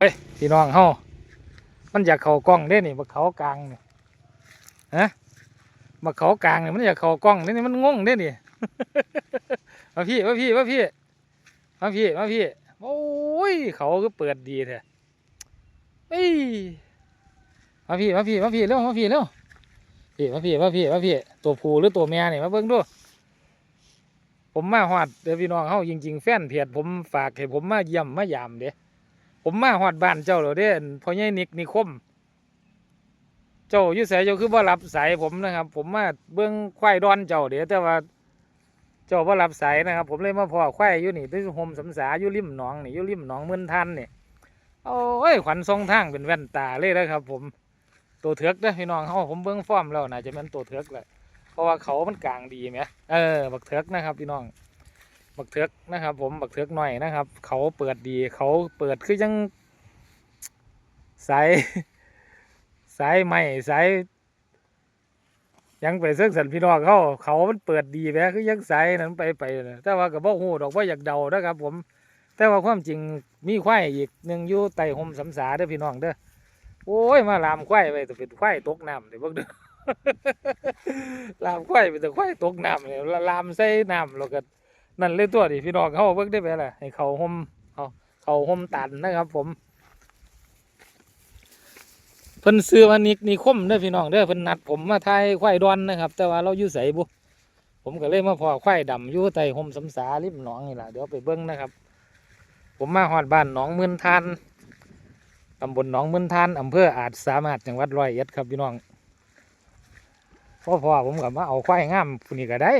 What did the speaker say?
เฮ้ยพี่น้องเฮามันอยากเข้ากล้องเด้นี่บักเขากลางนี่ฮะบักเขากลางนี่มันอยากเข้ากล้องเด้นี่มันงงเด้นี่ มาพี่มาพี่มาพี่มาพี่มาพี่โอ้ยเขาก็เปิดดีแท้เอ้ยมาพี่มาพี่มาพี่เร็วมาพี่เร็วพี่มาพี่มาพี่มาพี่ตัวผู้หรือตัวแม่นี่มาเบิ่งดูผมมาฮอดเด้อพี่น้องเฮาจริงๆแฟนเพจผมฝากให้ผมมาเยี่ยมมายามเด้ ผมมาฮอดบ้านเจ้าแล้วเด้นพ่อใหญ่นิกนิคม เจ้ายู่ไสเจ้าคือบ่รับสายผมนะครับ ผมมาเบิ่งควายดอนเจ้าเด้แต่ว่า เจ้าบ่รับสายนะครับ ผมเลยมาพ่อควายอยู่นี่ที่โฮมสำสาอยู่ริมหนองนี่อยู่ริมหนองเมือนทันเนี่ยโอ้ยขวัญทรงทางเป็นแว่นตาเลยนะครับ ผมตัวเถือกเด้อพี่น้องเฮาผมเบิ่งฟ้อมแล้วน่าจะเป็นตัวเถือกแหละเพราะว่าเขามันกลางดีไหมเออบักเถือกนะครับพี่น้อง บักเถือกนะครับ ผมบักเถือกหน่อยนะครับ เขาเปิดดีเขาเปิดคือยังสายสายใหม่สายยังไปเสื้อสันพี่น้องเขาเขามันเปิดดีแหมคือยังสายนั้นไปไปนะแต่ว่ากับบ่ฮู้ดอกว่าอยากเดานะครับ ผม แต่ว่าความจริงมีควายอีกหนึ่งอยู่ใต้ห่มสำสาเด้อพี่น้องเด้อโอ้ยมาลามควายไปแต่เป็นควายตกน้ำเดี๋ยวเบิ่งเด้อลามควายไปแต่ควายตกน้ำเนี่ยลามใส่น้ำแล้วก็ นั่นเลยตัวดิพี่น้องเขาเบิ่งได้ไปแหละให้เขาห่มเขาเขาห่มตันนะครับ ผมเพิ่นซื้อมานิกนิคมเด้อพี่น้องเด้อเพิ่นนัดผมมาทายควายดอนนะครับ แต่ว่าเราอยู่ไสบุผมก็เลยมาพอควายดำอยู่ใต้ห่มสำสาริมหนองนี่แหละเดี๋ยวไปเบิ่งนะครับ ผมมาฮอดบ้านหนองมื่นทานตำบลหนองมื่นทานอำเภออาจสามารถจังหวัดร้อยเอ็ดครับพี่น้องพ่อพ่อผมกับมาเอาควายงามผู้นี้ก็ได้